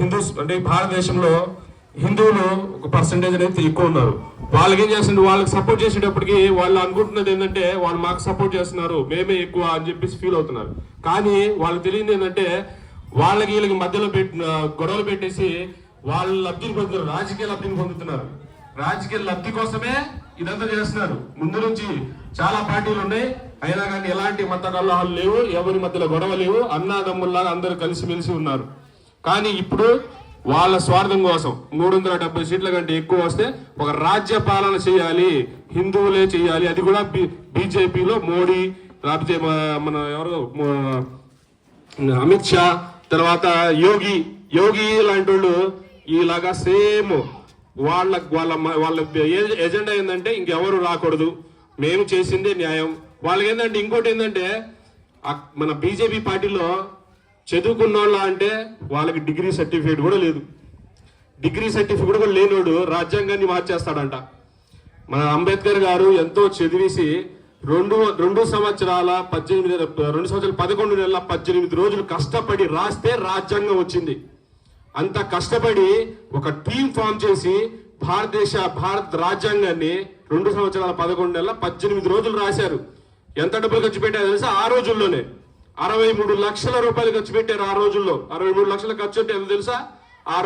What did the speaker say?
Hindus అంటే భారతదేశంలో హిందువులు ఒక పర్సంటేజ్ అనేది ఎక్కువ ఉన్నారు. వాళ్ళకి ఏం చేస్తుంటే వాళ్ళకి సపోర్ట్ చేసేటప్పటికి వాళ్ళు అనుకుంటున్నది ఏంటంటే వాళ్ళు మాకు సపోర్ట్ చేస్తున్నారు మేమే ఎక్కువ అని చెప్పేసి ఫీల్ అవుతున్నారు. కానీ వాళ్ళకి తెలియదు ఏంటంటే వాళ్ళకి వీళ్ళకి మధ్యలో పెట్టి గొడవలు పెట్టేసి వాళ్ళు లబ్ధిని పొందుతున్నారు. రాజకీయ లబ్ధిని పొందుతున్నారు. రాజకీయ లబ్ధి కోసమే ఇదంతా చేస్తున్నారు. ముందు నుంచి చాలా పార్టీలు ఉన్నాయి. అయినా కానీ ఎలాంటి మత కలహాలు లేవు ఎవరి మధ్యలో గొడవ లేవు. అన్నాదమ్ముల్లాగా అందరూ కలిసిమెలిసి ఉన్నారు. కానీ ఇప్పుడు వాళ్ళ స్వార్థం కోసం మూడు వందల డెబ్బై సీట్ల కంటే ఎక్కువ వస్తే ఒక రాజ్య పాలన చేయాలి హిందువులే చేయాలి అది కూడా బీజేపీలో మోడీ లేకపోతే మన- ఎవరు అమిత్ షా తర్వాత యోగి యోగి లాంటి వాళ్ళు ఇలాగా సేమ్ వాళ్ళ వాళ్ళ వాళ్ళ ఎజెండా ఏంటంటే ఇంకెవరు రాకూడదు. మేము చేసిందే న్యాయం. వాళ్ళకి ఏంటంటే ఇంకోటి ఏంటంటే మన బీజేపీ పార్టీలో చదువుకున్న వాళ్ళ అంటే వాళ్ళకి డిగ్రీ సర్టిఫికేట్ కూడా లేదు. డిగ్రీ సర్టిఫికేట్ కూడా లేనోడు రాజ్యాంగాన్ని మార్చేస్తాడంట. మన అంబేద్కర్ గారు ఎంతో చదివేసి రెండు రెండు సంవత్సరాల పద్దెనిమిది రెండు సంవత్సరాల పదకొండు నెలల పద్దెనిమిది రోజులు కష్టపడి రాస్తే రాజ్యాంగం వచ్చింది. అంత కష్టపడి ఒక టీం ఫామ్ చేసి భారతదేశ భారత రాజ్యాంగాన్ని రెండు సంవత్సరాల పదకొండు నెలల పద్దెనిమిది రోజులు రాశారు. ఎంత డబ్బులు ఖర్చు పెట్టారు తెలుసా? ఆ రోజుల్లోనే. అరవై మూడు లక్షల రూపాయలు ఖర్చు పెట్టారు ఆ రోజుల్లో. అరవై మూడు లక్షల ఖర్చు అంటే ఎంత తెలుసా? ఆ రోజు